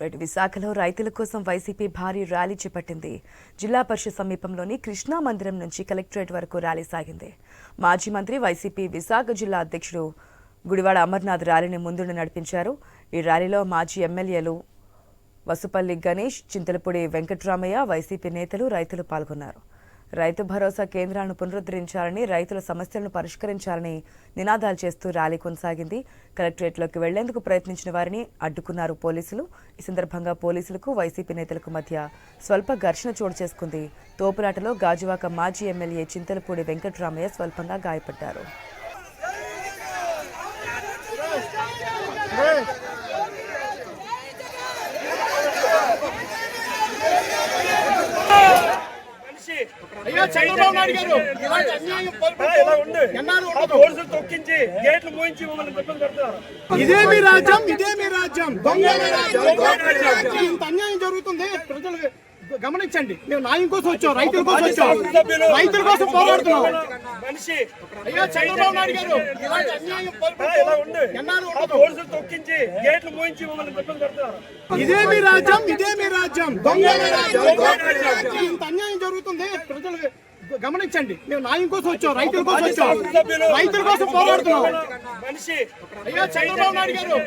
Right విశాఖలో రైతుల కోసం వైసీపీ భారీ ర్యాలీ చేపట్టింది. జిల్లా పరిషత్ సమీపంలోని కృష్ణా మందిరం నుంచి కలెక్టరేట్ వరకు ర్యాలీ సాగింది. మాజీ మంత్రి వైసీపీ విశాఖ జిల్లా అధ్యక్షుడు గుడివాడ అమర్నాథ్ ర్యాలీని ముందుండి నడిపించారు. ఈ ర్యాలీలో మాజీ ఎమ్మెల్యేలు వసుపల్లి గణేష్ చింతలపూడి వెంకట్రామయ్య వైసీపీ నేతలు రైతులు పాల్గొన్నారు. రైతు భరోసా కేంద్రాలను పునరుద్ధరించాలని రైతుల సమస్యలను పరిష్కరించాలని నినాదాలు చేస్తూ ర్యాలీ కొనసాగింది. కలెక్టరేట్లోకి వెళ్ళేందుకు ప్రయత్నించిన వారిని అడ్డుకున్నారు పోలీసులు. ఈ సందర్భంగా పోలీసులకు వైసీపీ నేతలకు మధ్య స్వల్ప ఘర్షణ చోటు చేసుకుంది. తోపులాటలో గాజువాక మాజీ ఎమ్మెల్యే చింతలపూడి వెంకటరామయ్య స్వల్పంగా గాయపడ్డారు. అయ్యా చంద్రబాబు నాయుడు గారు. తొక్కించి గేట్లు మూయించి మమ్మల్ని ఇబ్బంది పెడతారు రాజ్యం? ఇదేమి రాజ్యం? రాజ్యం. ఇంత అన్యాయం జరుగుతుంది. ప్రజలు గమనించండి మేము న్యాయం కోసం వచ్చాం రైతుల కోసం వచ్చాం. రైతుల కోసం పోరాడుతున్నాం. మనిషి అయ్యా చంద్రబాబు నాయుడు గారు తొక్కించి గేట్లు మూయించి మమ్మల్ని ఇబ్బంది పెడతారు. ఇదే మీ రాజ్యం ఇదే మీ రాజ్యం. రాజ్యం. ఇంత అన్యాయం జరుగుతుంది ప్రజలు గమనించండి మేము న్యాయం కోసం వచ్చాం రైతుల కోసం వచ్చాం. రైతుల కోసం పోరాడుతున్నాం. మనిషి అయ్యా చంద్రబాబు నాయుడు గారు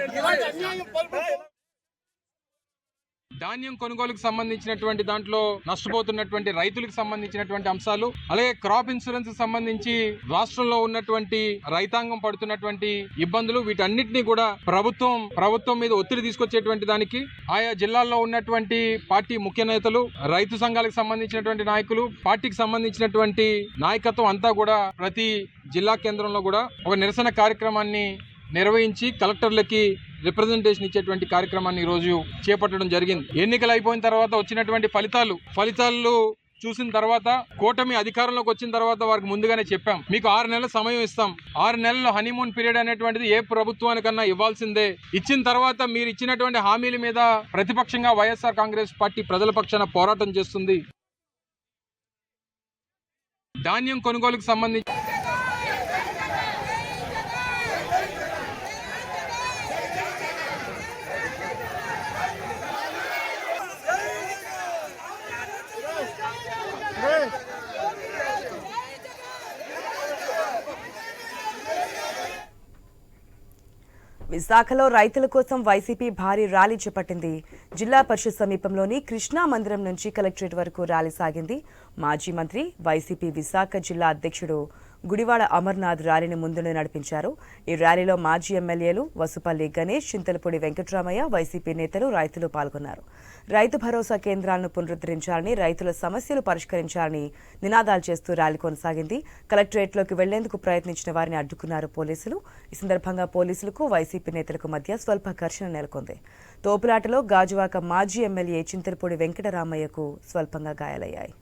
ధాన్యం కొనుగోలుకు సంబంధించినటువంటి దాంట్లో నష్టపోతున్నటువంటి రైతులకు సంబంధించినటువంటి అంశాలు అలాగే క్రాప్ ఇన్సూరెన్స్ సంబంధించి రాష్ట్రంలో ఉన్నటువంటి రైతాంగం పడుతున్నటువంటి ఇబ్బందులు వీటన్నిటిని కూడా ప్రభుత్వం ప్రభుత్వం మీద ఒత్తిడి తీసుకొచ్చేటువంటి దానికి ఆయా జిల్లాల్లో ఉన్నటువంటి పార్టీ ముఖ్య నేతలు రైతు సంఘాలకు సంబంధించినటువంటి నాయకులు పార్టీకి సంబంధించినటువంటి నాయకత్వం అంతా కూడా ప్రతి జిల్లా కేంద్రంలో కూడా ఒక నిరసన కార్యక్రమాన్ని నిర్వహించి కలెక్టర్లకి రిప్రజెంటేషన్ ఇచ్చేటువంటి కార్యక్రమాన్ని ఈరోజు చేపట్టడం జరిగింది. ఎన్నికలు అయిపోయిన తర్వాత వచ్చినటువంటి ఫలితాలు ఫలితాలు చూసిన తర్వాత కూటమి అధికారంలోకి వచ్చిన తర్వాత వారికి ముందుగానే చెప్పాం. మీకు ఆరు నెలల సమయం ఇస్తాం. ఆరు నెలల హనీమూన్ పీరియడ్ అనేటువంటిది ఏ ప్రభుత్వానికన్నా ఇవ్వాల్సిందే. ఇచ్చిన తర్వాత మీరు ఇచ్చినటువంటి హామీల మీద ప్రతిపక్షంగా వైఎస్ఆర్ కాంగ్రెస్ పార్టీ ప్రజల పక్షాన పోరాటం చేస్తుంది. ధాన్యం కొనుగోలుకు సంబంధించి విశాఖలో రైతుల కోసం వైసీపీ భారీ ర్యాలీ చేపట్టింది. జిల్లా పరిషత్ సమీపంలోని కృష్ణా మందిరం నుంచి కలెక్టరేట్ వరకు ర్యాలీ సాగింది. మాజీ మంత్రి వైసీపీ విశాఖ జిల్లా అధ్యక్షుడు గుడివాడ అమర్నాథ్ ర్యాలీని ముందుండి నడిపించారు. ఈ ర్యాలీలో మాజీ ఎమ్మెల్యేలు వసుపల్లి గణేష్ చింతలపూడి వెంకట్రామయ్య వైసీపీ నేతలు రైతులు పాల్గొన్నారు. రైతు భరోసా కేంద్రాలను పునరుద్ధరించాలని రైతుల సమస్యలు పరిష్కరించాలని నినాదాలు చేస్తూ ర్యాలీ కొనసాగింది. కలెక్టరేట్లోకి వెళ్ళేందుకు ప్రయత్నించిన వారిని అడ్డుకున్నారు పోలీసులు. ఈ సందర్భంగా పోలీసులకు వైసీపీ నేతలకు మధ్య స్వల్ప ఘర్షణ నెలకొంది. తోపులాటలో గాజువాక మాజీ ఎమ్మెల్యే చింతలపూడి వెంకటరామయ్యకు స్వల్పంగా గాయాలయ్యాయి.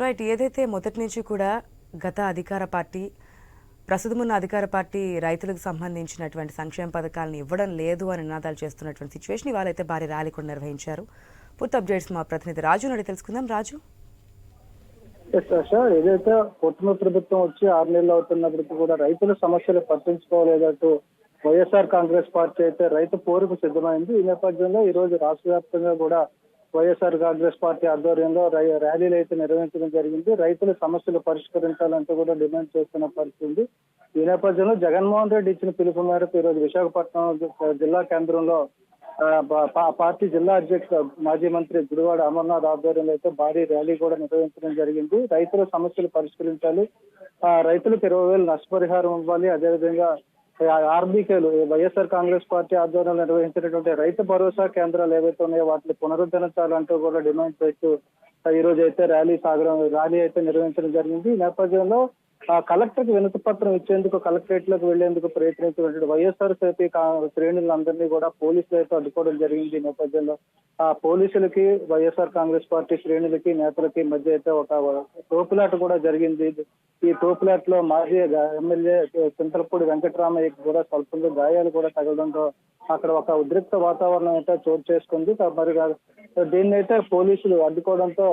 రైట్ ఏదైతే మొదటి నుంచి కూడా గత అధికార పార్టీ ప్రస్తుతం ఉన్న అధికార పార్టీ రైతులకు సంబంధించినటువంటి సంక్షేమ పథకాలను ఇవ్వడం లేదు అని నినాదాలు చేస్తున్నటువంటి సిచ్యువేషన్ ఇవాళ అయితే భారీ ర్యాలీ కూడా నిర్వహించారు. పూర్తి అప్డేట్స్ మా ప్రతినిధి రాజు నడి తెలుసుకుందాం. రాజు? ఎస్ సార్ ఏదైతే కుటుంబ ప్రభుత్వం వచ్చి ఆరు నెలలు అవుతున్నప్పటికీ కూడా రైతుల సమస్యలు పట్టించుకోలేదంటూ వైఎస్ఆర్ కాంగ్రెస్ పార్టీ అయితే రైతు పోరుకు సిద్ధమైంది. ఈ నేపథ్యంలో ఈ రోజు రాష్ట్ర వ్యాప్తంగా కూడా వైఎస్ఆర్ కాంగ్రెస్ పార్టీ ఆధ్వర్యంలో రై- ర్యాలీలు అయితే నిర్వహించడం జరిగింది. రైతుల సమస్యలు పరిష్కరించాలంటూ కూడా డిమాండ్ చేస్తున్న పరిస్థితి ఉంది. ఈ నేపథ్యంలో జగన్మోహన్ రెడ్డి ఇచ్చిన పిలుపు మేరకు ఈరోజు రోజు విశాఖపట్నం జిల్లా కేంద్రంలో పా- పార్టీ జిల్లా అధ్యక్షుడు మాజీ మంత్రి గుడివాడ అమర్నాథ్ ఆధ్వర్యంలో అయితే భారీ ర్యాలీ కూడా నిర్వహించడం జరిగింది. రైతుల సమస్యలు పరిష్కరించాలి. ఆ, రైతులకు ఇరవై వేలు నష్టపరిహారం ఇవ్వాలి. అదేవిధంగా ఆర్బీకేలు వైఎస్ఆర్ కాంగ్రెస్ పార్టీ ఆధ్వర్యంలో నిర్వహించినటువంటి రైతు భరోసా కేంద్రాలు ఏవైతే ఉన్నాయో వాటిని పునరుద్ధరించాలంటూ కూడా డిమాండ్ చేస్తూ ఈ రోజు అయితే ర్యాలీ సాగడం ర్యాలీ అయితే నిర్వహించడం జరిగింది. ఈ నేపథ్యంలో కలెక్టర్కి వినతిపత్రం ఇచ్చేందుకు కలెక్టరేట్లోకి వెళ్ళేందుకు ప్రయత్నించినటువంటి వైఎస్ఆర్ సిపి శ్రేణులందరినీ కూడా పోలీసులు అయితే అడ్డుకోవడం జరిగింది ఈ నేపథ్యంలో. ఆ పోలీసులకి వైఎస్ఆర్ కాంగ్రెస్ పార్టీ శ్రేణులకి నేతలకి మధ్య అయితే ఒక తోపులాట కూడా జరిగింది. ఈ తోపులాట్లో మాజీ ఎమ్మెల్యే చింతలపూడి వెంకటరామయ్యకి కూడా స్వల్పంగా గాయాలు కూడా తగలడంతో అక్కడ ఒక ఉద్రిక్త వాతావరణం అయితే చోటు చేసుకుంది. మరి దీన్ని అయితే పోలీసులు అడ్డుకోవడంతో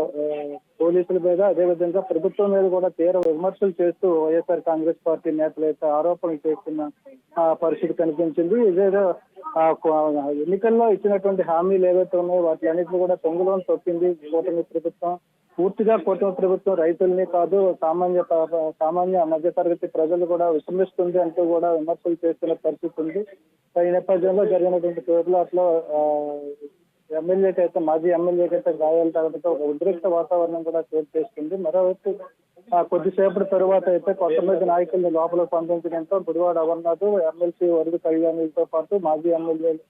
పోలీసుల మీద అదేవిధంగా ప్రభుత్వం మీద కూడా తీవ్ర విమర్శలు చేస్తూ వైఎస్ఆర్ కాంగ్రెస్ పార్టీ నేతలు అయితే ఆరోపణలు చేస్తున్న ఆ, పరిస్థితి కనిపించింది. ఇదేదో ఎన్నికల్లో ఇచ్చినటువంటి హామీలు ఏవైతే ఉన్నాయో వాటి అన్నింటినీ కూడా తొంగులోని తొక్కింది కూటమి ప్రభుత్వం. పూర్తిగా కూటమి ప్రభుత్వం రైతుల్ని కాదు సామాన్య సామాన్య సామాన్య మధ్యతరగతి ప్రజలు కూడా విస్మరిస్తుంది అంటూ కూడా విమర్శలు చేస్తున్న పరిస్థితి ఉంది. ఈ నేపథ్యంలో జరిగినటువంటి తోపులాట్లో ఎమ్మెల్యేకి అయితే మాజీ ఎమ్మెల్యేకి అయితే గాయాలు తగ్గడంతో ఒక ఉద్రిక్త వాతావరణం కూడా చోటు చేస్తుంది. మరోవైపు కొద్దిసేపటి తరువాత అయితే కొంతమంది నాయకుల్ని లోపల పంపించడంతో గుడివాడ అమర్నాథ్ ఎమ్మెల్సీ వరుడు కళ్యాణితో పాటు మాజీ ఎమ్మెల్యేలు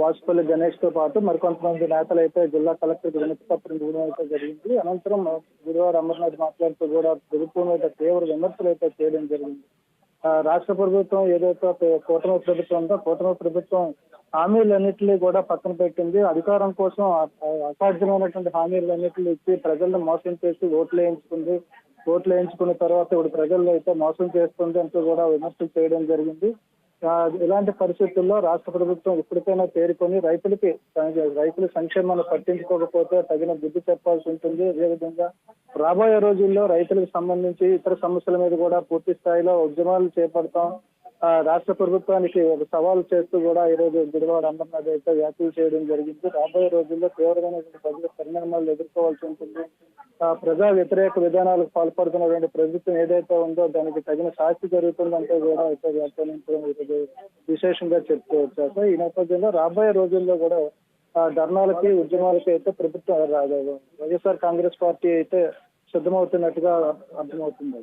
వాసుపల్లి గణేష్తో పాటు మరికొంతమంది నేతలు అయితే జిల్లా కలెక్టర్ వినతి పత్రం ఇవ్వడం అయితే జరిగింది. అనంతరం గురువారం అమర్నాథ్ మాట్లాడుతూ కూడా ప్రభుత్వం మీద తీవ్ర విమర్శలు అయితే చేయడం జరిగింది. రాష్ట్ర ప్రభుత్వం ఏదైతే కూటమి ప్రభుత్వం ఉందో కూటమి ప్రభుత్వం హామీలన్నింటినీ కూడా పక్కన పెట్టింది. అధికారం కోసం అసాధ్యమైనటువంటి హామీలన్నింటినీ ఇచ్చి ప్రజలను మోసం చేసి ఓట్లు వేయించుకుంది. ఓట్లు వేయించుకున్న తర్వాత ఇప్పుడు ప్రజల్లో అయితే మోసం చేస్తుంది అంటూ కూడా విమర్శలు చేయడం జరిగింది. ఇలాంటి పరిస్థితుల్లో రాష్ట్ర ప్రభుత్వం ఇప్పటికైనా తేరుకొని రైతులకి రైతుల సంక్షేమాన్ని పట్టించుకోకపోతే తగిన బుద్ధి చెప్పాల్సి ఉంటుంది. అదేవిధంగా రాబోయే రోజుల్లో రైతులకు సంబంధించి ఇతర సమస్యల మీద కూడా పూర్తి స్థాయిలో ఉద్యమాలు చేపడతాం. రాష్ట్ర ప్రభుత్వానికి ఒక సవాల్ చేస్తూ కూడా ఈ రోజు గుడివాడ అమర్నాథ్ అయితే వ్యాఖ్యలు చేయడం జరిగింది. రాబోయే రోజుల్లో తీవ్రమైనటువంటి ప్రజల పరిణామాలు ఎదుర్కోవాల్సి ఉంటుంది. ఆ, ప్రజా వ్యతిరేక విధానాలకు పాల్పడుతున్నటువంటి ప్రభుత్వం ఏదైతే ఉందో దానికి తగిన శాస్తి జరుగుతుందంటే కూడా అయితే వ్యాఖ్యానించడం ఈరోజు విశేషంగా చెప్పుకోవచ్చు సో ఈ నేపథ్యంలో రాబోయే రోజుల్లో కూడా ఆ, ధర్నాలకి ఉద్యమాలకి అయితే ప్రభుత్వం రా- వైఎస్ఆర్ కాంగ్రెస్ పార్టీ అయితే సిద్ధమవుతున్నట్టుగా అర్థమవుతుంది.